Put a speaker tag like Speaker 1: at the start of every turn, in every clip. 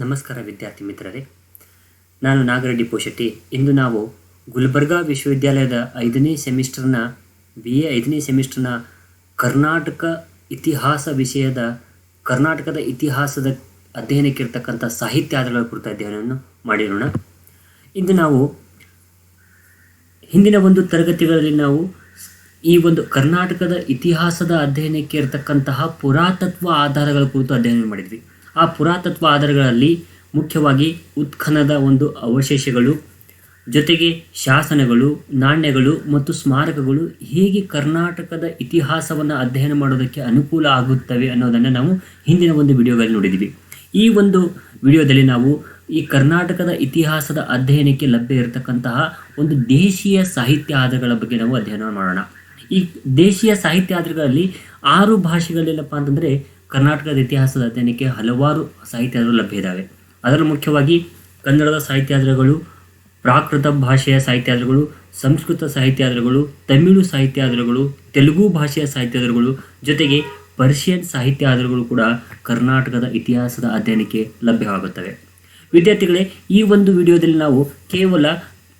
Speaker 1: ನಮಸ್ಕಾರ ವಿದ್ಯಾರ್ಥಿ ಮಿತ್ರರೇ. ನಾನು ನಾಗರೆಡ್ಡಿ ಪೋಶೆಟ್ಟಿ. ಇಂದು ನಾವು ಗುಲ್ಬರ್ಗಾ ವಿಶ್ವವಿದ್ಯಾಲಯದ ಐದನೇ ಸೆಮಿಸ್ಟರ್ನ ಬಿ ಎ ಐದನೇ ಸೆಮಿಸ್ಟರ್ನ ಕರ್ನಾಟಕ ಇತಿಹಾಸ ವಿಷಯದ, ಕರ್ನಾಟಕದ ಇತಿಹಾಸದ ಅಧ್ಯಯನಕ್ಕೆ ಇರ್ತಕ್ಕಂಥ ಸಾಹಿತ್ಯ ಆಧಾರಗಳ ಕುರಿತ ಅಧ್ಯಯನವನ್ನು ಮಾಡಿರೋಣ. ಇಂದು ನಾವು ಹಿಂದಿನ ಒಂದು ತರಗತಿಗಳಲ್ಲಿ ನಾವು ಈ ಒಂದು ಕರ್ನಾಟಕದ ಇತಿಹಾಸದ ಅಧ್ಯಯನಕ್ಕೆ ಇರತಕ್ಕಂತಹ ಪುರಾತತ್ವ ಆಧಾರಗಳ ಕುರಿತು ಅಧ್ಯಯನ ಮಾಡಿದ್ವಿ. ಆ ಪುರಾತತ್ವ ಆಧಾರಗಳಲ್ಲಿ ಮುಖ್ಯವಾಗಿ ಉತ್ಖನದ ಒಂದು ಅವಶೇಷಗಳು. ಜೊತೆಗೆ ಶಾಸನಗಳು, ನಾಣ್ಯಗಳು ಮತ್ತು ಸ್ಮಾರಕಗಳು ಹೇಗೆ ಕರ್ನಾಟಕದ ಇತಿಹಾಸವನ್ನು ಅಧ್ಯಯನ ಮಾಡೋದಕ್ಕೆ ಅನುಕೂಲ ಆಗುತ್ತವೆ ಅನ್ನೋದನ್ನು ನಾವು ಹಿಂದಿನ ಒಂದು ವಿಡಿಯೋಗಳಲ್ಲಿ ನೋಡಿದ್ದೀವಿ ಈ ಒಂದು ವಿಡಿಯೋದಲ್ಲಿ ನಾವು ಈ ಕರ್ನಾಟಕದ ಇತಿಹಾಸದ ಅಧ್ಯಯನಕ್ಕೆ ಲಭ್ಯ ಇರತಕ್ಕಂತಹ ಒಂದು ದೇಶೀಯ ಸಾಹಿತ್ಯ ಆಧಾರಗಳ ಬಗ್ಗೆ ನಾವು ಅಧ್ಯಯನ ಮಾಡೋಣ. ಈ ದೇಶೀಯ ಸಾಹಿತ್ಯ ಆಧಾರಗಳಲ್ಲಿ ಆರು ಭಾಷೆಗಳೇನಪ್ಪ ಅಂತಂದರೆ ಕರ್ನಾಟಕದ ಇತಿಹಾಸದ ಅಧ್ಯಯನಕ್ಕೆ ಹಲವಾರು ಸಾಹಿತ್ಯ ಆಧಾರಗಳು ಲಭ್ಯ ಇದ್ದಾವೆ ಅದರಲ್ಲೂ ಮುಖ್ಯವಾಗಿ ಕನ್ನಡದ ಸಾಹಿತ್ಯ ಆಧಾರಗಳು ಪ್ರಾಕೃತ ಭಾಷೆಯ ಸಾಹಿತ್ಯ ಆಧಾರಗಳು ಸಂಸ್ಕೃತ ಸಾಹಿತ್ಯ ಆಧಾರಗಳು ತಮಿಳು ಸಾಹಿತ್ಯ ಆಧಾರಗಳು ತೆಲುಗು ಭಾಷೆಯ ಸಾಹಿತ್ಯ ಆಧಾರಗಳು ಜೊತೆಗೆ ಪರ್ಷಿಯನ್ ಸಾಹಿತ್ಯ ಕೂಡ ಕರ್ನಾಟಕದ ಇತಿಹಾಸದ ಅಧ್ಯಯನಕ್ಕೆ ಲಭ್ಯವಾಗುತ್ತವೆ. ವಿದ್ಯಾರ್ಥಿಗಳೇ, ಈ ಒಂದು ವಿಡಿಯೋದಲ್ಲಿ ನಾವು ಕೇವಲ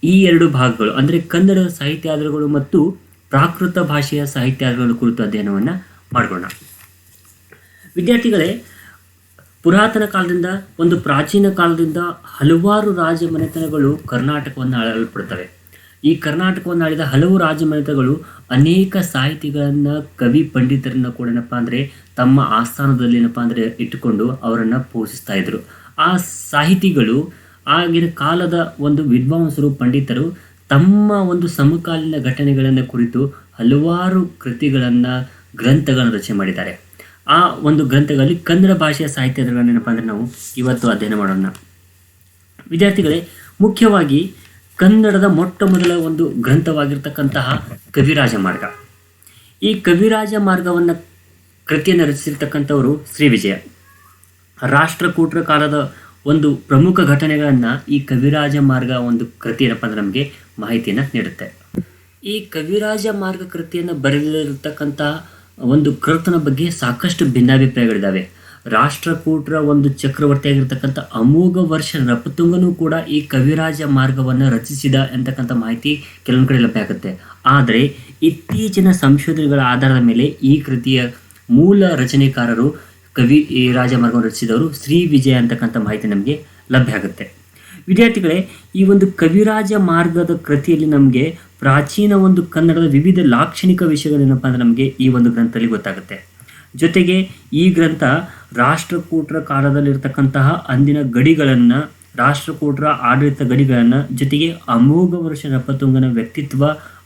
Speaker 1: ಈ ಎರಡು ಭಾಗಗಳು, ಅಂದರೆ ಕನ್ನಡದ ಸಾಹಿತ್ಯ ಮತ್ತು ಪ್ರಾಕೃತ ಭಾಷೆಯ ಸಾಹಿತ್ಯ ಕುರಿತು ಅಧ್ಯಯನವನ್ನು ಮಾಡೋಣ ವಿದ್ಯಾರ್ಥಿಗಳೇ, ಪುರಾತನ ಕಾಲದಿಂದ ಒಂದು ಪ್ರಾಚೀನ ಕಾಲದಿಂದ ಹಲವಾರು ರಾಜ ಮನೆತನಗಳು ಕರ್ನಾಟಕವನ್ನು ಆಳಲ್ಪಡ್ತವೆ ಈ ಕರ್ನಾಟಕವನ್ನು ಆಳಿದ ಹಲವು ರಾಜಮನೆತಗಳು ಅನೇಕ ಸಾಹಿತಿಗಳನ್ನು, ಕವಿ ಪಂಡಿತರನ್ನು ಕೂಡ ಏನಪ್ಪ ಅಂದರೆ ತಮ್ಮ ಆಸ್ಥಾನದಲ್ಲಿ ಏನಪ್ಪ ಅಂದರೆ ಇಟ್ಟುಕೊಂಡು ಅವರನ್ನು ಪೋಷಿಸ್ತಾ ಇದ್ರು. ಆ ಸಾಹಿತಿಗಳು ಆಗಿನ ಕಾಲದ ಒಂದು ವಿದ್ವಾಂಸರು, ಪಂಡಿತರು ತಮ್ಮ ಒಂದು ಸಮಕಾಲೀನ ಘಟನೆಗಳನ್ನು ಕುರಿತು ಹಲವಾರು ಕೃತಿಗಳನ್ನು, ಗ್ರಂಥಗಳನ್ನು ರಚನೆ ಮಾಡಿದ್ದಾರೆ. ಆ ಒಂದು ಗ್ರಂಥಗಳಲ್ಲಿ ಕನ್ನಡ ಭಾಷೆಯ ಸಾಹಿತ್ಯದ ಅಂದರೆ ನಾವು ಇವತ್ತು ಅಧ್ಯಯನ ಮಾಡೋಣ. ವಿದ್ಯಾರ್ಥಿಗಳೇ, ಮುಖ್ಯವಾಗಿ ಕನ್ನಡದ ಮೊಟ್ಟ ಮೊದಲ ಒಂದು ಗ್ರಂಥವಾಗಿರ್ತಕ್ಕಂತಹ ಕವಿರಾಜ ಮಾರ್ಗ. ಈ ಕವಿರಾಜ ಮಾರ್ಗವನ್ನು ಕೃತಿಯನ್ನು ರಚಿಸಿರ್ತಕ್ಕಂಥವರು ಶ್ರೀ ವಿಜಯ. ರಾಷ್ಟ್ರಕೂಟರ ಕಾಲದ ಒಂದು ಪ್ರಮುಖ ಘಟನೆಗಳನ್ನು ಈ ಕವಿರಾಜ ಮಾರ್ಗ ಒಂದು ಕೃತಿ ಏನಪ್ಪ ಅಂದ್ರೆ ನಮಗೆ ಮಾಹಿತಿಯನ್ನು ನೀಡುತ್ತೆ. ಈ ಕವಿರಾಜ ಮಾರ್ಗ ಕೃತಿಯನ್ನು ಬರೆದಿರತಕ್ಕಂಥ ಒಂದು ಕೃತನ ಬಗ್ಗೆ ಸಾಕಷ್ಟು ಭಿನ್ನಾಭಿಪ್ರಾಯಗಳಿದ್ದಾವೆ ರಾಷ್ಟ್ರಕೂಟರ ಒಂದು ಚಕ್ರವರ್ತಿಯಾಗಿರ್ತಕ್ಕಂಥ ಅಮೋಘ ವರ್ಷ ರಪತುಂಗನೂ ಕೂಡ ಈ ಕವಿರಾಜ ಮಾರ್ಗವನ್ನು ರಚಿಸಿದ ಅಂತಕ್ಕಂಥ ಮಾಹಿತಿ ಕೆಲವೊಂದು ಕಡೆ ಲಭ್ಯ ಆಗುತ್ತೆ. ಆದರೆ ಇತ್ತೀಚಿನ ಸಂಶೋಧನೆಗಳ ಆಧಾರದ ಮೇಲೆ ಈ ಕೃತಿಯ ಮೂಲ ರಚನೆಕಾರರು ಕವಿ ಈ ರಾಜ ಮಾರ್ಗವನ್ನು ರಚಿಸಿದವರು ಶ್ರೀ ವಿಜಯ ಅಂತಕ್ಕಂಥ ಮಾಹಿತಿ ನಮಗೆ ಲಭ್ಯ ಆಗುತ್ತೆ. ವಿದ್ಯಾರ್ಥಿಗಳೇ, ಈ ಒಂದು ಕವಿರಾಜ ಮಾರ್ಗದ ಕೃತಿಯಲ್ಲಿ ನಮಗೆ ಪ್ರಾಚೀನ ಒಂದು ಕನ್ನಡದ ವಿವಿಧ ಲಾಕ್ಷಣಿಕ ವಿಷಯಗಳೇನಪ್ಪ ಅಂದರೆ ನಮಗೆ ಈ ಒಂದು ಗ್ರಂಥದಲ್ಲಿ ಗೊತ್ತಾಗುತ್ತೆ. ಜೊತೆಗೆ ಈ ಗ್ರಂಥ ರಾಷ್ಟ್ರಕೂಟರ ಕಾಲದಲ್ಲಿರ್ತಕ್ಕಂತಹ ಅಂದಿನ ಗಡಿಗಳನ್ನು, ರಾಷ್ಟ್ರಕೂಟರ ಆಡಳಿತ ಗಡಿಗಳನ್ನು ಜೊತೆಗೆ ಅಮೋಘ ವರ್ಷ ನಪತುಂಗನ ವ್ಯಕ್ತಿತ್ವ,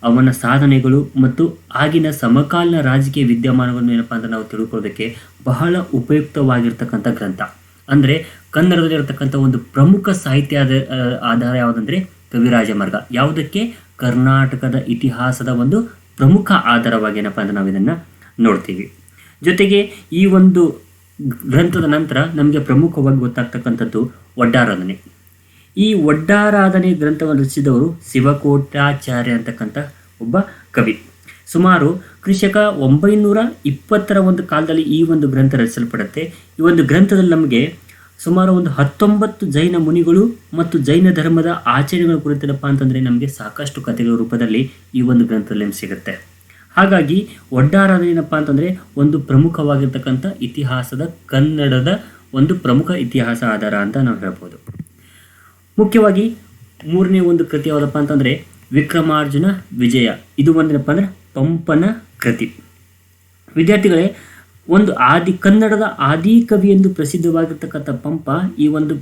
Speaker 1: ಅವನ ಸಾಧನೆಗಳು ಮತ್ತು ಆಗಿನ ಸಮಕಾಲೀನ ರಾಜಕೀಯ ವಿದ್ಯಮಾನಗಳನ್ನು ಏನಪ್ಪ ಅಂತ ನಾವು ತಿಳ್ಕೊಳ್ಳೋದಕ್ಕೆ ಬಹಳ ಉಪಯುಕ್ತವಾಗಿರ್ತಕ್ಕಂಥ ಗ್ರಂಥ. ಅಂದರೆ ಕನ್ನಡದಲ್ಲಿರತಕ್ಕಂಥ ಒಂದು ಪ್ರಮುಖ ಸಾಹಿತ್ಯ ಆಧಾರ ಯಾವುದಂದರೆ ಕವಿರಾಜ ಮಾರ್ಗ. ಯಾವುದಕ್ಕೆ? ಕರ್ನಾಟಕದ ಇತಿಹಾಸದ ಒಂದು ಪ್ರಮುಖ ಆಧಾರವಾಗೇನಪ್ಪ ಅಂದ್ರೆ ನಾವು ಇದನ್ನು ನೋಡ್ತೀವಿ. ಜೊತೆಗೆ ಈ ಒಂದು ಗ್ರಂಥದ ನಂತರ ನಮಗೆ ಪ್ರಮುಖವಾಗಿ ಗೊತ್ತಾಗ್ತಕ್ಕಂಥದ್ದು ಒಡ್ಡಾರಾಧನೆ ಈ ಒಡ್ಡಾರಾಧನೆ ಗ್ರಂಥವನ್ನು ರಚಿಸಿದವರು ಶಿವಕೋಟಾಚಾರ್ಯ ಅಂತಕ್ಕಂಥ ಒಬ್ಬ ಕವಿ. ಸುಮಾರು ಕೃಷಕ ಒಂಬೈನೂರ ಇಪ್ಪತ್ತರ ಒಂದು ಕಾಲದಲ್ಲಿ ಈ ಒಂದು ಗ್ರಂಥ ರಚಿಸಲ್ಪಡುತ್ತೆ. ಈ ಒಂದು ಗ್ರಂಥದಲ್ಲಿ ನಮಗೆ ಸುಮಾರು ಒಂದು ಹತ್ತೊಂಬತ್ತು ಜೈನ ಮುನಿಗಳು ಮತ್ತು ಜೈನ ಧರ್ಮದ ಆಚರಣೆಗಳ ಕುರಿತೇನಪ್ಪ ಅಂತಂದರೆ ನಮಗೆ ಸಾಕಷ್ಟು ಕಥೆಗಳ ರೂಪದಲ್ಲಿ ಈ ಒಂದು ಗ್ರಂಥದಲ್ಲಿ ಸಿಗುತ್ತೆ. ಹಾಗಾಗಿ ಒಡ್ಡಾರಾಧನೆ ಏನಪ್ಪ ಅಂತಂದರೆ ಒಂದು ಪ್ರಮುಖವಾಗಿರ್ತಕ್ಕಂಥ ಇತಿಹಾಸದ ಕನ್ನಡದ ಒಂದು ಪ್ರಮುಖ ಇತಿಹಾಸ ಆಧಾರ ಅಂತ ನಾವು ಹೇಳ್ಬೋದು. ಮುಖ್ಯವಾಗಿ ಮೂರನೇ ಒಂದು ಕೃತಿ ಯಾವುದಪ್ಪ ಅಂತಂದರೆ ವಿಕ್ರಮಾರ್ಜುನ ವಿಜಯ. ಇದು ಒಂದೇನಪ್ಪ ಅಂದರೆ ಪಂಪನ ಕೃತಿ. ವಿದ್ಯಾರ್ಥಿಗಳೇ ಒಂದು ಆದಿ ಕನ್ನಡದ ಆದಿ ಕವಿ ಎಂದು ಪ್ರಸಿದ್ಧವಾಗಿರ್ತಕ್ಕಂಥ ಪಂಪ ಈ ಒಂದು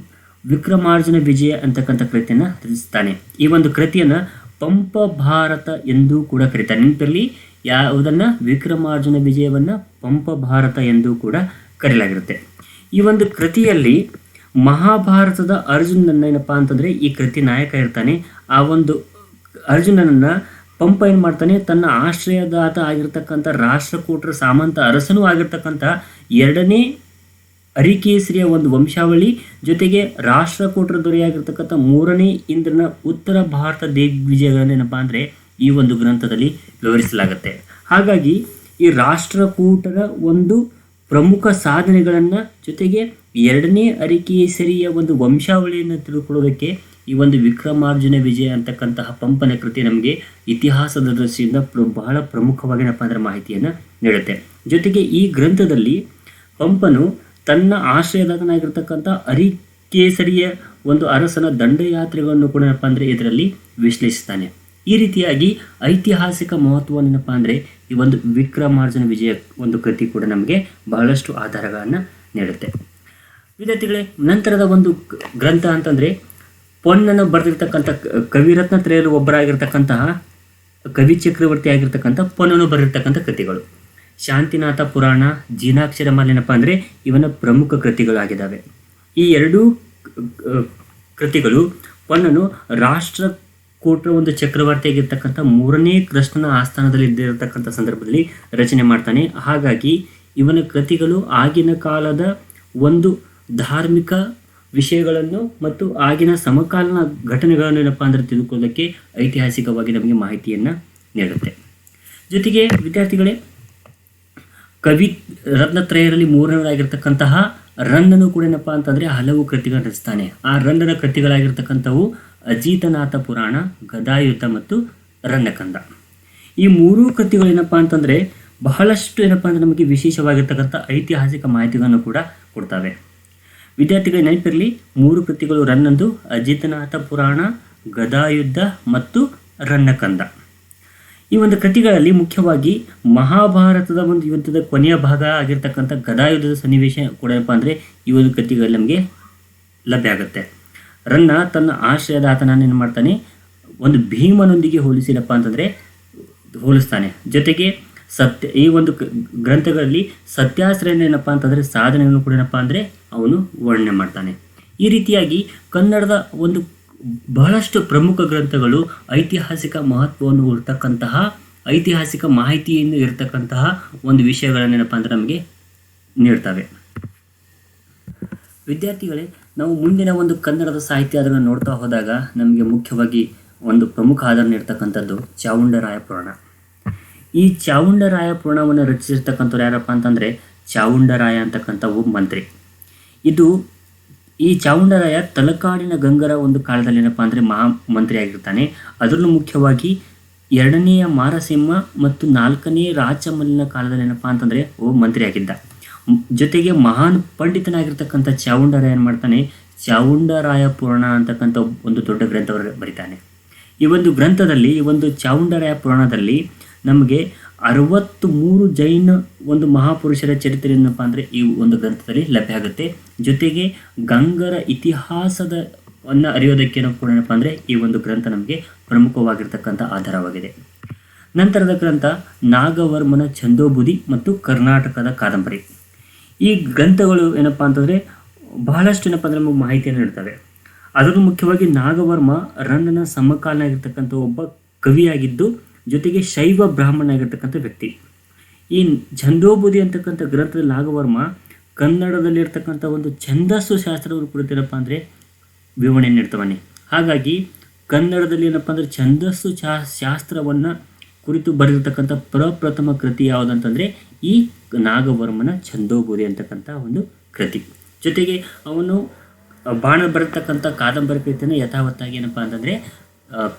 Speaker 1: ವಿಕ್ರಮಾರ್ಜುನ ವಿಜಯ ಅಂತಕ್ಕಂಥ ಕೃತಿಯನ್ನು ರಚಿಸ್ತಾನೆ. ಈ ಒಂದು ಕೃತಿಯನ್ನು ಪಂಪ ಭಾರತ ಎಂದು ಕೂಡ ಕರೀತಾರೆ. ನೆನಪಿರಲಿ, ಯಾವುದನ್ನು? ವಿಕ್ರಮಾರ್ಜುನ ವಿಜಯವನ್ನು ಪಂಪ ಭಾರತ ಎಂದು ಕೂಡ ಕರೆಯಲಾಗಿರುತ್ತೆ ಈ ಒಂದು ಕೃತಿಯಲ್ಲಿ ಮಹಾಭಾರತದ ಅರ್ಜುನನ್ನ ಏನಪ್ಪ ಅಂತಂದರೆ ಈ ಕೃತಿ ನಾಯಕ ಇರ್ತಾನೆ. ಆ ಒಂದು ಅರ್ಜುನನನ್ನು ಪಂಪ ಏನು ಮಾಡ್ತಾನೆ, ತನ್ನ ಆಶ್ರಯದಾತ ಆಗಿರ್ತಕ್ಕಂಥ ರಾಷ್ಟ್ರಕೂಟರ ಸಾಮಂತ ಅರಸನೂ ಆಗಿರ್ತಕ್ಕಂಥ ಎರಡನೇ ಅರಿಕೇಸರಿಯ ಒಂದು ವಂಶಾವಳಿ, ಜೊತೆಗೆ ರಾಷ್ಟ್ರಕೂಟರ ದೊರೆಯಾಗಿರ್ತಕ್ಕಂಥ ಮೂರನೇ ಇಂದ್ರನ ಉತ್ತರ ಭಾರತ ದಿಗ್ವಿಜಯಗಳನ್ನೇನಪ್ಪ ಅಂದರೆ ಈ ಒಂದು ಗ್ರಂಥದಲ್ಲಿ ವಿವರಿಸಲಾಗುತ್ತೆ. ಹಾಗಾಗಿ ಈ ರಾಷ್ಟ್ರಕೂಟರ ಒಂದು ಪ್ರಮುಖ ಸಾಧನೆಗಳನ್ನು ಜೊತೆಗೆ ಎರಡನೇ ಅರಿಕೇಸರಿಯ ಒಂದು ವಂಶಾವಳಿಯನ್ನು ತಿಳ್ಕೊಳ್ಳೋದಕ್ಕೆ ಈ ಒಂದು ವಿಕ್ರಮಾರ್ಜುನ ವಿಜಯ ಅಂತಕ್ಕಂತಹ ಪಂಪನ ಕೃತಿ ನಮಗೆ ಇತಿಹಾಸದ ದೃಷ್ಟಿಯಿಂದ ಬಹಳ ಪ್ರಮುಖವಾಗಿ ಏನಪ್ಪ ಅಂದ್ರೆ ಮಾಹಿತಿಯನ್ನು ನೀಡುತ್ತೆ. ಜೊತೆಗೆ ಈ ಗ್ರಂಥದಲ್ಲಿ ಪಂಪನು ತನ್ನ ಆಶ್ರಯದಾತನಾಗಿರ್ತಕ್ಕಂಥ ಅರಿಕೇಸರಿಯ ಒಂದು ಅರಸನ ದಂಡಯಾತ್ರೆಗಳನ್ನು ಕೂಡ ಏನಪ್ಪ ಅಂದರೆ ಇದರಲ್ಲಿ ವಿಶ್ಲೇಷಿಸ್ತಾನೆ. ಈ ರೀತಿಯಾಗಿ ಐತಿಹಾಸಿಕ ಮಹತ್ವವನ್ನು ಏನಪ್ಪ ಅಂದರೆ ಈ ಒಂದು ವಿಕ್ರಮಾರ್ಜುನ ವಿಜಯ ಒಂದು ಕೃತಿ ಕೂಡ ನಮಗೆ ಬಹಳಷ್ಟು ಆಧಾರಗಳನ್ನು ನೀಡುತ್ತೆ. ವಿದ್ಯಾರ್ಥಿಗಳೇ, ನಂತರದ ಒಂದು ಗ್ರಂಥ ಅಂತಂದರೆ ಪೊನ್ನನ್ನು ಬರೆದಿರ್ತಕ್ಕಂಥ ಕವಿರತ್ನ ತ್ರಯರು ಒಬ್ಬರಾಗಿರ್ತಕ್ಕಂತಹ ಕವಿ ಚಕ್ರವರ್ತಿ ಆಗಿರ್ತಕ್ಕಂಥ ಪೊನ್ನನ್ನು ಬರೆದಿರ್ತಕ್ಕಂಥ ಕೃತಿಗಳು. ಶಾಂತಿನಾಥ ಪುರಾಣ ಜೀನಾಕ್ಷರ ಮಾಲೇನಪ್ಪ ಅಂದರೆ ಇವನ ಪ್ರಮುಖ ಕೃತಿಗಳಾಗಿದ್ದಾವೆ. ಈ ಎರಡೂ ಕೃತಿಗಳು ಪೊನ್ನನು ರಾಷ್ಟ್ರಕೂಟರ ಒಂದು ಚಕ್ರವರ್ತಿಯಾಗಿರ್ತಕ್ಕಂಥ ಮೂರನೇ ಕೃಷ್ಣನ ಆಸ್ಥಾನದಲ್ಲಿ ಇದ್ದಿರತಕ್ಕಂಥ ಸಂದರ್ಭದಲ್ಲಿ ರಚನೆ ಮಾಡ್ತಾನೆ. ಹಾಗಾಗಿ ಇವನ ಕೃತಿಗಳು ಆಗಿನ ಕಾಲದ ಒಂದು ಧಾರ್ಮಿಕ ವಿಷಯಗಳನ್ನು ಮತ್ತು ಆಗಿನ ಸಮಕಾಲೀನ ಘಟನೆಗಳನ್ನು ಏನಪ್ಪ ಅಂದರೆ ತಿಳ್ಕೊಳ್ಳೋದಕ್ಕೆ ಐತಿಹಾಸಿಕವಾಗಿ ನಮಗೆ ಮಾಹಿತಿಯನ್ನು ನೀಡುತ್ತೆ. ಜೊತೆಗೆ ವಿದ್ಯಾರ್ಥಿಗಳೇ, ಕವಿ ರತ್ನತ್ರಯರಲ್ಲಿ ಮೂರನೇದಾಗಿರ್ತಕ್ಕಂತಹ ರನ್ನನು ಕೂಡ ಏನಪ್ಪಾ ಅಂತಂದರೆ ಹಲವು ಕೃತಿಗಳನ್ನು ರಚಿಸ್ತಾನೆ. ಆ ರನ್ನನ ಕೃತಿಗಳಾಗಿರ್ತಕ್ಕಂಥವು ಅಜಿತನಾಥ ಪುರಾಣ, ಗದಾಯುತ ಮತ್ತು ರನ್ನಕಂದ ಈ ಮೂರೂ ಕೃತಿಗಳು ಏನಪ್ಪ ಅಂತಂದರೆ ಬಹಳಷ್ಟು ಏನಪ್ಪ ಅಂದರೆ ನಮಗೆ ವಿಶೇಷವಾಗಿರ್ತಕ್ಕಂಥ ಐತಿಹಾಸಿಕ ಮಾಹಿತಿಗಳನ್ನು ಕೂಡ ಕೊಡ್ತವೆ. ವಿದ್ಯಾರ್ಥಿಗಳ ನೆನಪಿರಲಿ, ಮೂರು ಕೃತಿಗಳು ರನ್ನಂದು, ಅಜಿತನಾಥ ಪುರಾಣ, ಗದಾಯುದ್ಧ ಮತ್ತು ರನ್ನಕಂದ ಈ ಒಂದು ಕೃತಿಗಳಲ್ಲಿ ಮುಖ್ಯವಾಗಿ ಮಹಾಭಾರತದ ಒಂದು ಯುದ್ಧದ ಕೊನೆಯ ಭಾಗ ಆಗಿರ್ತಕ್ಕಂಥ ಗದಾಯುದ್ಧದ ಸನ್ನಿವೇಶ ಕೂಡ ಏನಪ್ಪ ಅಂದರೆ ಈ ಒಂದು ಕೃತಿಗಳಲ್ಲಿ ನಮಗೆ ಲಭ್ಯ ಆಗುತ್ತೆ. ರನ್ನ ತನ್ನ ಆಶ್ರಯದಾತನನ್ನು ಏನು ಮಾಡ್ತಾನೆ? ಒಂದು ಭೀಮನೊಂದಿಗೆ ಹೋಲಿಸಿದಪ್ಪ ಅಂತಂದರೆ ಹೋಲಿಸ್ತಾನೆ. ಜೊತೆಗೆ ಸತ್ಯ, ಈ ಒಂದು ಗ್ರಂಥಗಳಲ್ಲಿ ಸತ್ಯಾಶ್ರಯನ ಏನಪ್ಪ ಅಂತಂದರೆ ಸಾಧನೆಯನ್ನು ಕೂಡ ಏನಪ್ಪ ಅಂದರೆ ಅವನು ವರ್ಣನೆ ಮಾಡ್ತಾನೆ. ಈ ರೀತಿಯಾಗಿ ಕನ್ನಡದ ಒಂದು ಬಹಳಷ್ಟು ಪ್ರಮುಖ ಗ್ರಂಥಗಳು ಐತಿಹಾಸಿಕ ಮಹತ್ವವನ್ನು ಇರ್ತಕ್ಕಂತಹ ಐತಿಹಾಸಿಕ ಮಾಹಿತಿಯನ್ನು ಇರತಕ್ಕಂತಹ ಒಂದು ವಿಷಯಗಳನ್ನೇನಪ್ಪ ಅಂದರೆ ನಮಗೆ ನೀಡ್ತವೆ. ವಿದ್ಯಾರ್ಥಿಗಳೇ, ನಾವು ಮುಂದಿನ ಒಂದು ಕನ್ನಡದ ಸಾಹಿತ್ಯ ಅದನ್ನು ನೋಡ್ತಾ ಹೋದಾಗ ನಮಗೆ ಮುಖ್ಯವಾಗಿ ಒಂದು ಪ್ರಮುಖ ಆಧಾರ ನೀಡ್ತಕ್ಕಂಥದ್ದು ಚಾವುಂಡರಾಯ ಪುರಾಣ. ಈ ಚಾವುಂಡರಾಯ ಪುರಾಣವನ್ನು ರಚಿಸಿರ್ತಕ್ಕಂಥವ್ರು ಯಾರಪ್ಪ ಅಂತಂದರೆ ಚಾವುಂಡರಾಯ ಅಂತಕ್ಕಂಥ ಒಬ್ಬ ಮಂತ್ರಿ. ಇದು ಈ ಚಾವುಂಡರಾಯ ತಲಕಾಡಿನ ಗಂಗರ ಒಂದು ಕಾಲದಲ್ಲಿ ಏನಪ್ಪ ಅಂದರೆ ಮಹಾ ಮಂತ್ರಿ ಆಗಿರ್ತಾನೆ. ಅದರಲ್ಲೂ ಮುಖ್ಯವಾಗಿ ಎರಡನೆಯ ಮಾರಸಿಂಹ ಮತ್ತು ನಾಲ್ಕನೇ ರಾಚಮಲ್ಲಿನ ಕಾಲದಲ್ಲಿ ಏನಪ್ಪ ಅಂತಂದರೆ ಒಬ್ಬ ಮಂತ್ರಿ ಆಗಿದ್ದ. ಜೊತೆಗೆ ಮಹಾನ್ ಪಂಡಿತನಾಗಿರ್ತಕ್ಕಂಥ ಚಾವುಂಡರಾಯ ಏನು ಮಾಡ್ತಾನೆ? ಚಾವುಂಡರಾಯ ಪುರಾಣ ಅಂತಕ್ಕಂಥ ಒಂದು ದೊಡ್ಡ ಗ್ರಂಥವರು ಬರಿತಾನೆ. ಈ ಒಂದು ಗ್ರಂಥದಲ್ಲಿ ಈ ಒಂದು ಚಾವುಂಡರಾಯ ಪುರಾಣದಲ್ಲಿ ನಮಗೆ ಅರವತ್ತು ಮೂರು ಜೈನ ಒಂದು ಮಹಾಪುರುಷರ ಚರಿತ್ರೆ ಏನಪ್ಪ ಅಂದರೆ ಈ ಒಂದು ಗ್ರಂಥದಲ್ಲಿ ಲಭ್ಯ ಆಗುತ್ತೆ. ಜೊತೆಗೆ ಗಂಗರ ಇತಿಹಾಸದ ಅನ್ನು ಅರಿಯೋದಕ್ಕೆ ಕೂಡ ಏನಪ್ಪ ಅಂದರೆ ಈ ಒಂದು ಗ್ರಂಥ ನಮಗೆ ಪ್ರಮುಖವಾಗಿರ್ತಕ್ಕಂಥ ಆಧಾರವಾಗಿದೆ. ನಂತರದ ಗ್ರಂಥ ನಾಗವರ್ಮನ ಛಂದೋಬುದಿ ಮತ್ತು ಕರ್ನಾಟಕದ ಕಾದಂಬರಿ. ಈ ಗ್ರಂಥಗಳು ಏನಪ್ಪ ಅಂತಂದರೆ ಬಹಳಷ್ಟು ಏನಪ್ಪ ಅಂದರೆ ನಮಗೆ ಮಾಹಿತಿಯನ್ನು ನೀಡ್ತವೆ. ಅದರಲ್ಲೂ ಮುಖ್ಯವಾಗಿ ನಾಗವರ್ಮ ರನ್ನನ ಸಮಕಾಲನಾಗಿರ್ತಕ್ಕಂಥ ಒಬ್ಬ ಕವಿಯಾಗಿದ್ದು ಜೊತೆಗೆ ಶೈವ ಬ್ರಾಹ್ಮಣ ಆಗಿರ್ತಕ್ಕಂಥ ವ್ಯಕ್ತಿ. ಈ ಛಂದೋಬುದಿ ಅಂತಕ್ಕಂಥ ಗ್ರಂಥದಲ್ಲಿ ನಾಗವರ್ಮ ಕನ್ನಡದಲ್ಲಿರ್ತಕ್ಕಂಥ ಒಂದು ಛಂದಸ್ಸು ಶಾಸ್ತ್ರವನ್ನು ಕುರಿತೇನಪ್ಪ ಅಂದರೆ ವಿವರಣೆ ನೀಡ್ತವನೆ. ಹಾಗಾಗಿ ಕನ್ನಡದಲ್ಲಿ ಏನಪ್ಪ ಅಂದರೆ ಛಂದಸ್ಸು ಶಾ, ಶಾಸ್ತ್ರವನ್ನು ಕುರಿತು ಬರೆದಿರ್ತಕ್ಕಂಥ ಪ್ರಪ್ರಥಮ ಕೃತಿ ಯಾವುದಂತಂದರೆ ಈ ನಾಗವರ್ಮನ ಛಂದೋಬುದಿ ಅಂತಕ್ಕಂಥ ಒಂದು ಕೃತಿ. ಜೊತೆಗೆ ಅವನು ಬಾಣ ಬರತಕ್ಕಂಥ ಕಾದಂಬರಿ ಕೃತಿಯನ್ನು ಯಥಾವತ್ತಾಗಿ ಏನಪ್ಪ ಅಂತಂದರೆ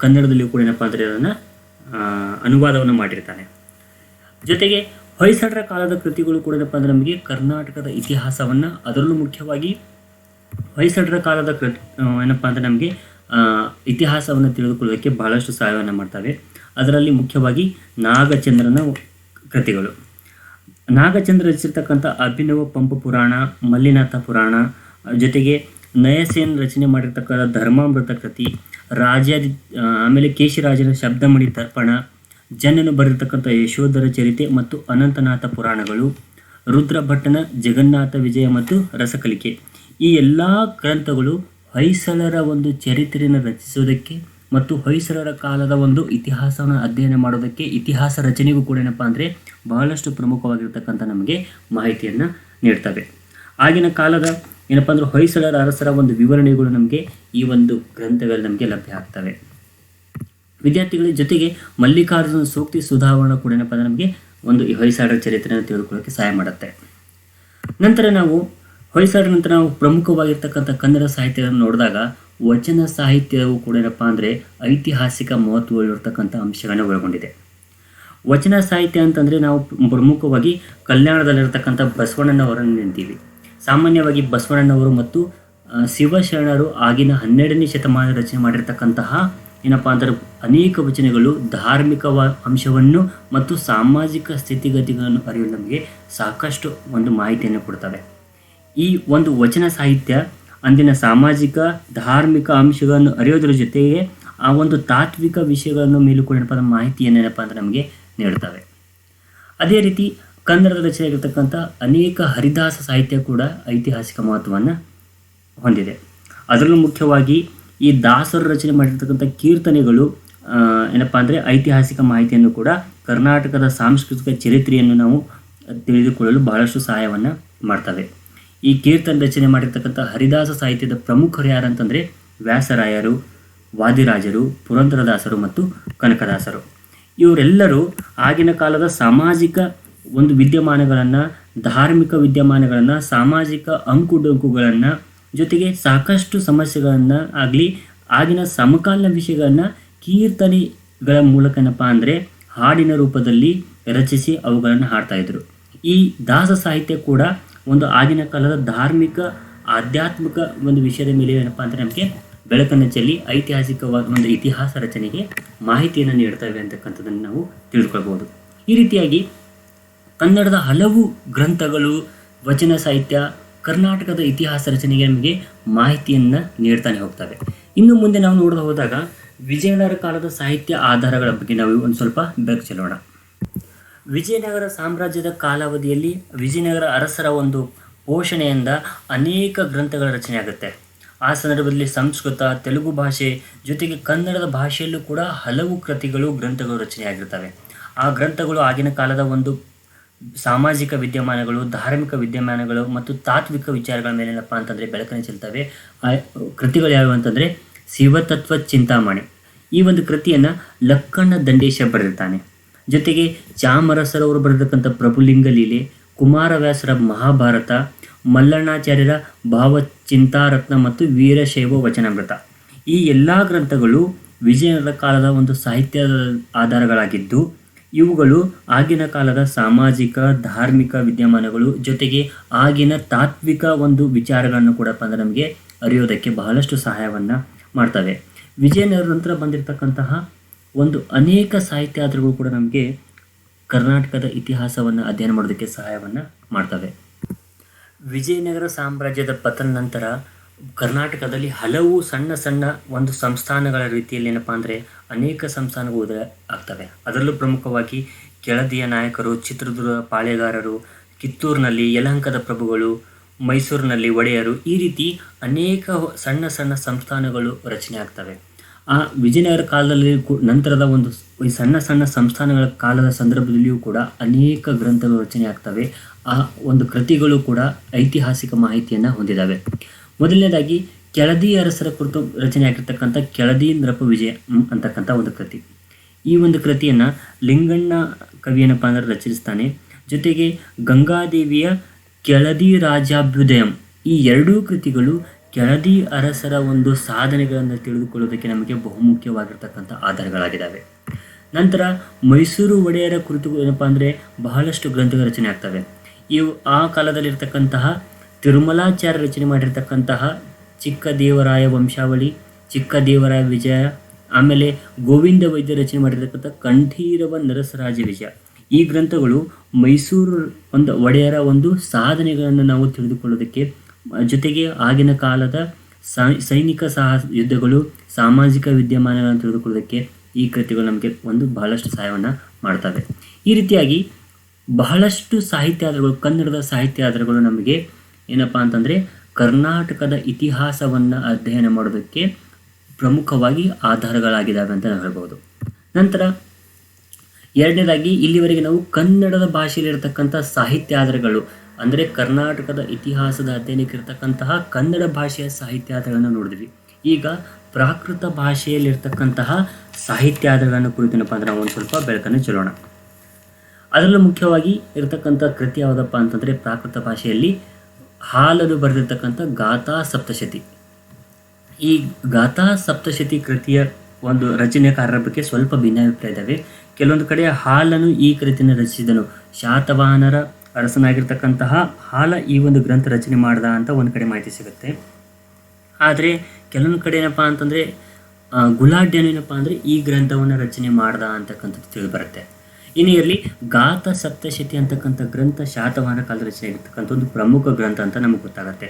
Speaker 1: ಕನ್ನಡದಲ್ಲಿಯೂ ಕೂಡ ಏನಪ್ಪ ಅಂದರೆ ಅದನ್ನು ಅನುವಾದವನ್ನು ಮಾಡಿರ್ತಾನೆ. ಜೊತೆಗೆ ಹೊಯ್ಸಳರ ಕಾಲದ ಕೃತಿಗಳು ಕೂಡ ಏನಪ್ಪ ಅಂದರೆ ನಮಗೆ ಕರ್ನಾಟಕದ ಇತಿಹಾಸವನ್ನು ಅದರಲ್ಲೂ ಮುಖ್ಯವಾಗಿ ಹೊಯ್ಸಳರ ಕಾಲದ ಕೃತಿ ಏನಪ್ಪ ಅಂದರೆ ನಮಗೆ ಇತಿಹಾಸವನ್ನು ತಿಳಿದುಕೊಳ್ಳೋದಕ್ಕೆ ಬಹಳಷ್ಟು ಸಹಾಯವನ್ನು ಮಾಡ್ತವೆ. ಅದರಲ್ಲಿ ಮುಖ್ಯವಾಗಿ ನಾಗಚಂದ್ರನ ಕೃತಿಗಳು. ನಾಗಚಂದ್ರ ರಚಿಸಿರ್ತಕ್ಕಂಥ ಅಭಿನವ ಪಂಪ ಪುರಾಣ, ಮಲ್ಲಿನಾಥ ಪುರಾಣ, ಜೊತೆಗೆ ನಯಸೇನ್ ರಚನೆ ಮಾಡಿರ್ತಕ್ಕಂಥ ಧರ್ಮಾಮೃತ ಕೃತಿ ರಾಜಾದಿ ಆಮೇಲೆ ಕೇಶಿರಾಜನ ಶಬ್ದಮಣಿ ತರ್ಪಣ, ಜನನು ಬರೆದಿರ್ತಕ್ಕಂಥ ಯಶೋಧರ ಚರಿತೆ ಮತ್ತು ಅನಂತನಾಥ ಪುರಾಣಗಳು, ರುದ್ರಭಟ್ಟನ ಜಗನ್ನಾಥ ವಿಜಯ ಮತ್ತು ರಸಕಲಿಕೆ. ಈ ಎಲ್ಲ ಗ್ರಂಥಗಳು ಹೊಯ್ಸಳರ ಒಂದು ಚರಿತ್ರೆಯನ್ನು ರಚಿಸೋದಕ್ಕೆ ಮತ್ತು ಹೊಯ್ಸಳರ ಕಾಲದ ಒಂದು ಇತಿಹಾಸವನ್ನು ಅಧ್ಯಯನ ಮಾಡೋದಕ್ಕೆ ಇತಿಹಾಸ ರಚನೆಗೂ ಕೂಡ ಏನಪ್ಪ ಅಂದರೆ ಬಹಳಷ್ಟು ಪ್ರಮುಖವಾಗಿರ್ತಕ್ಕಂಥ ನಮಗೆ ಮಾಹಿತಿಯನ್ನು ನೀಡ್ತವೆ. ಆಗಿನ ಕಾಲದ ಏನಪ್ಪ ಅಂದ್ರೆ ಹೊಯ್ಸಳರ ಅರಸರ ಒಂದು ವಿವರಣೆಗಳು ನಮಗೆ ಈ ಒಂದು ಗ್ರಂಥಗಳಲ್ಲಿ ನಮಗೆ ಲಭ್ಯ ಆಗ್ತವೆ. ವಿದ್ಯಾರ್ಥಿಗಳ ಜೊತೆಗೆ ಮಲ್ಲಿಕಾರ್ಜುನ ಸೂಕ್ತಿ ಸುಧಾವರಣ ಕೂಡ ಏನಪ್ಪ ಅಂದ್ರೆ ನಮಗೆ ಒಂದು ಈ ಹೊಯ್ಸಳರ ಚರಿತ್ರೆಯನ್ನು ತಿಳಿದುಕೊಳ್ಳೋಕೆ ಸಹಾಯ ಮಾಡುತ್ತೆ. ನಂತರ ನಾವು ಹೊಯ್ಸಳ ನಂತರ ನಾವು ಪ್ರಮುಖವಾಗಿರ್ತಕ್ಕಂಥ ಕನ್ನಡ ಸಾಹಿತ್ಯವನ್ನು ನೋಡಿದಾಗ ವಚನ ಸಾಹಿತ್ಯವು ಕೂಡ ಏನಪ್ಪ ಅಂದರೆ ಐತಿಹಾಸಿಕ ಮಹತ್ವಗಳಿರ್ತಕ್ಕಂಥ ಅಂಶಗಳನ್ನು ಒಳಗೊಂಡಿದೆ. ವಚನ ಸಾಹಿತ್ಯ ಅಂತಂದರೆ ನಾವು ಪ್ರಮುಖವಾಗಿ ಕಲ್ಯಾಣದಲ್ಲಿರ್ತಕ್ಕಂಥ ಬಸವಣ್ಣನವರನ್ನು ನಿಂತೀವಿ ಸಾಮಾನ್ಯವಾಗಿ ಬಸವಣ್ಣನವರು ಮತ್ತು ಶಿವಶರಣರು ಆಗಿನ ಹನ್ನೆರಡನೇ ಶತಮಾನ ರಚನೆ ಮಾಡಿರ್ತಕ್ಕಂತಹ ಏನಪ್ಪ ಅಂದ್ರೆ ಅನೇಕ ವಚನಗಳು ಧಾರ್ಮಿಕ ಅಂಶವನ್ನು ಮತ್ತು ಸಾಮಾಜಿಕ ಸ್ಥಿತಿಗತಿಗಳನ್ನು ಅರಿಯಲು ನಮಗೆ ಸಾಕಷ್ಟು ಒಂದು ಮಾಹಿತಿಯನ್ನು ಕೊಡ್ತವೆ. ಈ ಒಂದು ವಚನ ಸಾಹಿತ್ಯ ಅಂದಿನ ಸಾಮಾಜಿಕ, ಧಾರ್ಮಿಕ ಅಂಶಗಳನ್ನು ಅರಿಯೋದ್ರ ಜೊತೆಗೆ ಆ ಒಂದು ತಾತ್ವಿಕ ವಿಷಯಗಳನ್ನು ಮೇಲೂ ಕೂಡ ಏನಪ್ಪ ನಮಗೆ ನೀಡ್ತವೆ. ಅದೇ ರೀತಿ ಕನ್ನಡದ ರಚನೆಯಾಗಿರ್ತಕ್ಕಂಥ ಅನೇಕ ಹರಿದಾಸ ಸಾಹಿತ್ಯ ಕೂಡ ಐತಿಹಾಸಿಕ ಮಹತ್ವವನ್ನು ಹೊಂದಿದೆ. ಅದರಲ್ಲೂ ಮುಖ್ಯವಾಗಿ ಈ ದಾಸರು ರಚನೆ ಮಾಡಿರ್ತಕ್ಕಂಥ ಕೀರ್ತನೆಗಳು ಏನಪ್ಪ ಅಂದರೆ ಐತಿಹಾಸಿಕ ಮಾಹಿತಿಯನ್ನು ಕೂಡ ಕರ್ನಾಟಕದ ಸಾಂಸ್ಕೃತಿಕ ಚರಿತ್ರೆಯನ್ನು ನಾವು ತಿಳಿದುಕೊಳ್ಳಲು ಬಹಳಷ್ಟು ಸಹಾಯವನ್ನು ಮಾಡ್ತವೆ. ಈ ಕೀರ್ತನೆ ರಚನೆ ಮಾಡಿರ್ತಕ್ಕಂಥ ಹರಿದಾಸ ಸಾಹಿತ್ಯದ ಪ್ರಮುಖರು ಯಾರಂತಂದರೆ ವ್ಯಾಸರಾಯರು, ವಾದಿರಾಜರು, ಪುರಂದರದಾಸರು ಮತ್ತು ಕನಕದಾಸರು. ಇವರೆಲ್ಲರೂ ಆಗಿನ ಕಾಲದ ಸಾಮಾಜಿಕ ಒಂದು ವಿದ್ಯಮಾನಗಳನ್ನು, ಧಾರ್ಮಿಕ ವಿದ್ಯಮಾನಗಳನ್ನು, ಸಾಮಾಜಿಕ ಅಂಕುಡೊಂಕುಗಳನ್ನು ಜೊತೆಗೆ ಸಾಕಷ್ಟು ಸಮಸ್ಯೆಗಳನ್ನು ಆಗಲಿ, ಆಗಿನ ಸಮಕಾಲೀನ ವಿಷಯಗಳನ್ನು ಕೀರ್ತನೆಗಳ ಮೂಲಕ ಏನಪ್ಪ ಅಂದರೆ ಹಾಡಿನ ರೂಪದಲ್ಲಿ ರಚಿಸಿ ಅವುಗಳನ್ನು ಹಾಡ್ತಾಯಿದ್ರು ಈ ದಾಸ ಸಾಹಿತ್ಯ ಕೂಡ ಒಂದು ಆಗಿನ ಕಾಲದ ಧಾರ್ಮಿಕ, ಆಧ್ಯಾತ್ಮಿಕ ಒಂದು ವಿಷಯದ ಮೇಲೆ ಏನಪ್ಪ ಅಂದರೆ ನಮಗೆ ಬೆಳಕನ್ನು ಚೆಲ್ಲಿ ಐತಿಹಾಸಿಕವಾದ ಒಂದು ಇತಿಹಾಸ ರಚನೆಗೆ ಮಾಹಿತಿಯನ್ನು ನೀಡ್ತವೆ ಅಂತಕ್ಕಂಥದ್ದನ್ನು ನಾವು ತಿಳ್ಕೊಳ್ಬೋದು. ಈ ರೀತಿಯಾಗಿ ಕನ್ನಡದ ಹಲವು ಗ್ರಂಥಗಳು, ವಚನ ಸಾಹಿತ್ಯ, ಕರ್ನಾಟಕದ ಇತಿಹಾಸ ರಚನೆಗೆ ನಮಗೆ ಮಾಹಿತಿಯನ್ನು ನೀಡ್ತಾನೆ ಹೋಗ್ತವೆ. ಇನ್ನು ಮುಂದೆ ನಾವು ನೋಡ್ತಾ ಹೋದಾಗ ವಿಜಯನಗರ ಕಾಲದ ಸಾಹಿತ್ಯ ಆಧಾರಗಳ ಬಗ್ಗೆ ನಾವು ಒಂದು ಸ್ವಲ್ಪ ಬೆಳಕು ಚೆಲ್ಲೋಣ. ವಿಜಯನಗರ ಸಾಮ್ರಾಜ್ಯದ ಕಾಲಾವಧಿಯಲ್ಲಿ ವಿಜಯನಗರ ಅರಸರ ಒಂದು ಪೋಷಣೆಯಿಂದ ಅನೇಕ ಗ್ರಂಥಗಳ ರಚನೆ ಆಗುತ್ತೆ. ಆ ಸಂದರ್ಭದಲ್ಲಿ ಸಂಸ್ಕೃತ, ತೆಲುಗು ಭಾಷೆ ಜೊತೆಗೆ ಕನ್ನಡದ ಭಾಷೆಯಲ್ಲೂ ಕೂಡ ಹಲವು ಕೃತಿಗಳು, ಗ್ರಂಥಗಳು ರಚನೆಯಾಗಿರ್ತವೆ. ಆ ಗ್ರಂಥಗಳು ಆಗಿನ ಕಾಲದ ಒಂದು ಸಾಮಾಜಿಕ ವಿದ್ಯಮಾನಗಳು, ಧಾರ್ಮಿಕ ವಿದ್ಯಮಾನಗಳು ಮತ್ತು ತಾತ್ವಿಕ ವಿಚಾರಗಳ ಮೇಲೆ ಏನಪ್ಪ ಅಂತಂದರೆ ಬೆಳಕನ್ನು ಚೆಲ್ತವೆ. ಕೃತಿಗಳು ಯಾವುವು ಅಂತಂದರೆ ಶಿವತತ್ವ ಚಿಂತಾಮಣಿ. ಈ ಒಂದು ಕೃತಿಯನ್ನು ಲಕ್ಕಣ್ಣ ದಂಡೇಶ ಬರೆದಿರ್ತಾನೆ. ಜೊತೆಗೆ ಚಾಮರಸರವರು ಬರೆದಕ್ಕಂಥ ಪ್ರಭುಲಿಂಗ ಲೀಲೆ, ಕುಮಾರವ್ಯಾಸರ ಮಹಾಭಾರತ, ಮಲ್ಲಣ್ಣಾಚಾರ್ಯರ ಭಾವಚಿಂತಾರತ್ನ ಮತ್ತು ವೀರಶೈವ ವಚನಾಮೃತ. ಈ ಎಲ್ಲ ಗ್ರಂಥಗಳು ವಿಜಯನಗರ ಕಾಲದ ಒಂದು ಸಾಹಿತ್ಯದ ಆಧಾರಗಳಾಗಿದ್ದು ಇವುಗಳು ಆಗಿನ ಕಾಲದ ಸಾಮಾಜಿಕ, ಧಾರ್ಮಿಕ ವಿದ್ಯಮಾನಗಳು ಜೊತೆಗೆ ಆಗಿನ ತಾತ್ವಿಕ ಒಂದು ವಿಚಾರಗಳನ್ನು ಕೂಡ ಅಂದ್ರೆ ನಮಗೆ ಅರಿಯೋದಕ್ಕೆ ಬಹಳಷ್ಟು ಸಹಾಯವನ್ನು ಮಾಡ್ತವೆ. ವಿಜಯನಗರ ನಂತರ ಬಂದಿರತಕ್ಕಂತಹ ಒಂದು ಅನೇಕ ಸಾಹಿತ್ಯಾಧಾರಗಳು ಕೂಡ ನಮಗೆ ಕರ್ನಾಟಕದ ಇತಿಹಾಸವನ್ನು ಅಧ್ಯಯನ ಮಾಡೋದಕ್ಕೆ ಸಹಾಯವನ್ನು ಮಾಡ್ತವೆ. ವಿಜಯನಗರ ಸಾಮ್ರಾಜ್ಯದ ಪತನ ನಂತರ ಕರ್ನಾಟಕದಲ್ಲಿ ಹಲವು ಸಣ್ಣ ಸಣ್ಣ ಒಂದು ಸಂಸ್ಥಾನಗಳ ರೀತಿಯಲ್ಲಿ ಏನಪ್ಪ ಅಂದರೆ ಅನೇಕ ಸಂಸ್ಥಾನಗಳು ಉದಯ ಆಗ್ತವೆ. ಅದರಲ್ಲೂ ಪ್ರಮುಖವಾಗಿ ಕೆಳದಿಯ ನಾಯಕರು, ಚಿತ್ರದುರ್ಗ ಪಾಳೆಗಾರರು, ಕಿತ್ತೂರಿನಲ್ಲಿ ಯಲಹಂಕದ ಪ್ರಭುಗಳು, ಮೈಸೂರಿನಲ್ಲಿ ಒಡೆಯರು ಈ ರೀತಿ ಅನೇಕ ಸಣ್ಣ ಸಣ್ಣ ಸಂಸ್ಥಾನಗಳು ರಚನೆ ಆಗ್ತವೆ. ಆ ವಿಜಯನಗರ ಕಾಲದಲ್ಲಿ ನಂತರದ ಒಂದು ಈ ಸಣ್ಣ ಸಣ್ಣ ಸಂಸ್ಥಾನಗಳ ಕಾಲದ ಸಂದರ್ಭದಲ್ಲಿಯೂ ಕೂಡ ಅನೇಕ ಗ್ರಂಥಗಳು ರಚನೆ ಆಗ್ತವೆ. ಆ ಒಂದು ಕೃತಿಗಳು ಕೂಡ ಐತಿಹಾಸಿಕ ಮಾಹಿತಿಯನ್ನು ಹೊಂದಿದ್ದಾವೆ ಮೊದಲನೇದಾಗಿ, ಕೆಳದಿ ಅರಸರ ಕುರಿತು ರಚನೆ ಆಗಿರ್ತಕ್ಕಂಥ ಕೆಳದಿ ನೃಪ ವಿಜಯ ಅಂತಕ್ಕಂಥ ಒಂದು ಕೃತಿ. ಈ ಒಂದು ಕೃತಿಯನ್ನು ಲಿಂಗಣ್ಣ ಕವಿ ಏನಪ್ಪ ಅಂದ್ರೆ ರಚಿಸ್ತಾನೆ. ಜೊತೆಗೆ ಗಂಗಾದೇವಿಯ ಕೆಳದಿ ರಾಜಾಭ್ಯುದಯಂ ಈ ಎರಡೂ ಕೃತಿಗಳು ಕೆಳದಿ ಅರಸರ ಒಂದು ಸಾಧನೆಗಳನ್ನು ತಿಳಿದುಕೊಳ್ಳೋದಕ್ಕೆ ನಮಗೆ ಬಹುಮುಖ್ಯವಾಗಿರ್ತಕ್ಕಂಥ ಆಧಾರಗಳಾಗಿದ್ದಾವೆ. ನಂತರ ಮೈಸೂರು ಒಡೆಯರ ಕುರಿತು ಏನಪ್ಪ ಅಂದರೆ ಬಹಳಷ್ಟು ಗ್ರಂಥಗಳ ರಚನೆ ಆಗ್ತವೆ. ಇವು ಆ ಕಾಲದಲ್ಲಿರ್ತಕ್ಕಂತಹ ತಿರುಮಲಾಚಾರ್ಯ ರಚನೆ ಮಾಡಿರ್ತಕ್ಕಂತಹ ಚಿಕ್ಕ ದೇವರಾಯ ವಂಶಾವಳಿ ಚಿಕ್ಕ ದೇವರಾಯ ವಿಜಯ, ಆಮೇಲೆ ಗೋವಿಂದ ವೈದ್ಯ ರಚನೆ ಮಾಡಿರ್ತಕ್ಕಂಥ ಕಂಠೀರವ ನರಸರಾಜ ವಿಜಯ ಈ ಗ್ರಂಥಗಳು ಮೈಸೂರು ಒಂದು ಒಡೆಯರ ಒಂದು ಸಾಧನೆಗಳನ್ನು ನಾವು ತಿಳಿದುಕೊಳ್ಳೋದಕ್ಕೆ, ಜೊತೆಗೆ ಆಗಿನ ಕಾಲದ ಸೈನಿಕ ಸಾಹಸ ಯುದ್ಧಗಳು, ಸಾಮಾಜಿಕ ವಿದ್ಯಮಾನಗಳನ್ನು ತಿಳಿದುಕೊಳ್ಳೋದಕ್ಕೆ ಈ ಕೃತಿಗಳು ನಮಗೆ ಒಂದು ಬಹಳಷ್ಟು ಸಹಾಯವನ್ನು ಮಾಡ್ತವೆ. ಈ ರೀತಿಯಾಗಿ ಬಹಳಷ್ಟು ಸಾಹಿತ್ಯ ಆಧಾರಗಳು ಕನ್ನಡದ ಸಾಹಿತ್ಯ ಆಧಾರಗಳು ನಮಗೆ ಏನಪ್ಪ ಅಂತಂದರೆ ಕರ್ನಾಟಕದ ಇತಿಹಾಸವನ್ನು ಅಧ್ಯಯನ ಮಾಡೋದಕ್ಕೆ ಪ್ರಮುಖವಾಗಿ ಆಧಾರಗಳಾಗಿದ್ದಾವೆ ಅಂತ ನಾವು ಹೇಳ್ಬೋದು. ನಂತರ ಎರಡನೇದಾಗಿ ಇಲ್ಲಿವರೆಗೆ ನಾವು ಕನ್ನಡದ ಭಾಷೆಯಲ್ಲಿರ್ತಕ್ಕಂಥ ಸಾಹಿತ್ಯ ಆಧಾರಗಳು ಅಂದರೆ ಕರ್ನಾಟಕದ ಇತಿಹಾಸದ ಅಧ್ಯಯನಕ್ಕೆ ಇರತಕ್ಕಂತಹ ಕನ್ನಡ ಭಾಷೆಯ ಸಾಹಿತ್ಯ ಆಧಾರಗಳನ್ನು ನೋಡಿದ್ವಿ. ಈಗ ಪ್ರಾಕೃತ ಭಾಷೆಯಲ್ಲಿರ್ತಕ್ಕಂತಹ ಸಾಹಿತ್ಯ ಆಧಾರಗಳನ್ನು ಕುರಿತೇನಪ್ಪ ಅಂದರೆ ನಾವು ಒಂದು ಸ್ವಲ್ಪ ಬೆಳಕನ್ನು ಚೆಲ್ಲೋಣ. ಅದರಲ್ಲೂ ಮುಖ್ಯವಾಗಿ ಇರತಕ್ಕಂಥ ಕೃತಿ ಯಾವುದಪ್ಪ ಅಂತಂದರೆ ಪ್ರಾಕೃತ ಭಾಷೆಯಲ್ಲಿ ಹಾಲನ್ನು ಬರೆದಿರ್ತಕ್ಕಂಥ ಗಾಥಾ ಸಪ್ತಶತಿ. ಈ ಗಾಥಾ ಸಪ್ತಶತಿ ಕೃತಿಯ ಒಂದು ರಚನೆಕಾರರ ಬಗ್ಗೆ ಸ್ವಲ್ಪ ಭಿನ್ನಾಭಿಪ್ರಾಯ ಇದ್ದಾವೆ. ಕೆಲವೊಂದು ಕಡೆ ಹಾಲನ್ನು ಈ ಕೃತಿಯನ್ನು ರಚಿಸಿದನು. ಶಾತವಾಹನರ ಅರಸನಾಗಿರ್ತಕ್ಕಂತಹ ಹಾಲ ಈ ಒಂದು ಗ್ರಂಥ ರಚನೆ ಮಾಡ್ದ ಅಂತ ಒಂದು ಕಡೆ ಮಾಹಿತಿ ಸಿಗುತ್ತೆ. ಆದರೆ ಕೆಲವೊಂದು ಕಡೆ ಏನಪ್ಪ ಅಂತಂದರೆ ಗುಲಾಢ್ಯನೇನಪ್ಪ ಅಂದರೆ ಈ ಗ್ರಂಥವನ್ನು ರಚನೆ ಮಾಡ್ದ ಅಂತಕ್ಕಂಥದ್ದು ತಿಳಿದು ಬರುತ್ತೆ. ಇನ್ನು ಇರಲಿ ಗಾತ ಸಪ್ತಶತಿ ಅಂತಕ್ಕಂಥ ಗ್ರಂಥ ಶಾತವಾಹನ ಕಾಲದ ರಚನೆ ಒಂದು ಪ್ರಮುಖ ಗ್ರಂಥ ಅಂತ ನಮಗೆ ಗೊತ್ತಾಗುತ್ತೆ.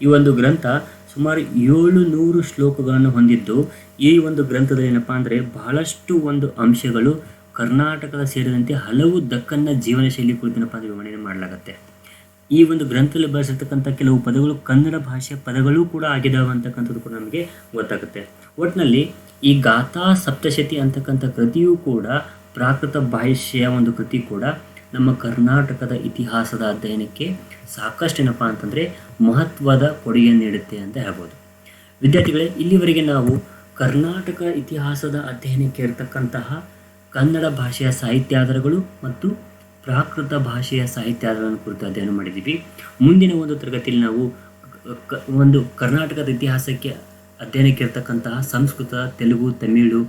Speaker 1: ಈ ಒಂದು ಗ್ರಂಥ ಸುಮಾರು ಏಳು ನೂರು ಶ್ಲೋಕಗಳನ್ನು ಹೊಂದಿದ್ದು, ಈ ಒಂದು ಗ್ರಂಥದಲ್ಲಿ ಏನಪ್ಪ ಅಂದರೆ ಬಹಳಷ್ಟು ಒಂದು ಅಂಶಗಳು ಕರ್ನಾಟಕದ ಸೇರಿದಂತೆ ಹಲವು ದಕ್ಕನ್ನ ಜೀವನ ಶೈಲಿ ಕುರಿತನಪ್ಪ ಅಂದರೆ ವಿವರಣೆ ಮಾಡಲಾಗುತ್ತೆ. ಈ ಒಂದು ಗ್ರಂಥದಲ್ಲಿ ಬಳಸಿರ್ತಕ್ಕಂಥ ಕೆಲವು ಪದಗಳು ಕನ್ನಡ ಭಾಷೆಯ ಪದಗಳು ಕೂಡ ಆಗಿದಾವೆ ಅಂತಕ್ಕಂಥದ್ದು ಕೂಡ ನಮಗೆ ಗೊತ್ತಾಗುತ್ತೆ. ಒಟ್ಟಿನಲ್ಲಿ ಈ ಗಾಥಾ ಸಪ್ತಶತಿ ಅಂತಕ್ಕಂಥ ಕೃತಿಯೂ ಕೂಡ ಪ್ರಾಕೃತ ಭಾಷೆಯ ಒಂದು ಕೃತಿ ಕೂಡ ನಮ್ಮ ಕರ್ನಾಟಕದ ಇತಿಹಾಸದ ಅಧ್ಯಯನಕ್ಕೆ ಸಾಕಷ್ಟು ಏನಪ್ಪ ಅಂತಂದರೆ ಮಹತ್ವದ ಕೊಡುಗೆಯನ್ನು ನೀಡುತ್ತೆ ಅಂತ ಹೇಳ್ಬೋದು. ವಿದ್ಯಾರ್ಥಿಗಳೇ, ಇಲ್ಲಿವರೆಗೆ ನಾವು ಕರ್ನಾಟಕ ಇತಿಹಾಸದ ಅಧ್ಯಯನಕ್ಕೆ ಇರತಕ್ಕಂತಹ ಕನ್ನಡ ಭಾಷೆಯ ಸಾಹಿತ್ಯಾಧಾರಗಳು ಮತ್ತು ಪ್ರಾಕೃತ ಭಾಷೆಯ ಸಾಹಿತ್ಯಾಧಾರಗಳನ್ನು ಕುರಿತು ಅಧ್ಯಯನ ಮಾಡಿದ್ದೀವಿ. ಮುಂದಿನ ಒಂದು ತರಗತಿಯಲ್ಲಿ ನಾವು ಒಂದು ಕರ್ನಾಟಕದ ಇತಿಹಾಸಕ್ಕೆ ಅಧ್ಯಯನಕ್ಕೆ ಇರತಕ್ಕಂತಹ ಸಂಸ್ಕೃತ, ತೆಲುಗು, ತಮಿಳು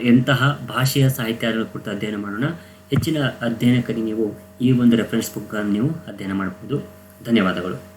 Speaker 1: ಎಂತಹ ಭಾಷೆಯ ಸಾಹಿತ್ಯಗಳ ಕುರಿತು ಅಧ್ಯಯನ ಮಾಡೋಣ. ಹೆಚ್ಚಿನ ಅಧ್ಯಯನಕ್ಕಾಗಿ ನೀವು ಈ ಒಂದು ರೆಫರೆನ್ಸ್ ಬುಕ್ಗಳನ್ನು ನೀವು ಅಧ್ಯಯನ ಮಾಡಬಹುದು ಧನ್ಯವಾದಗಳು.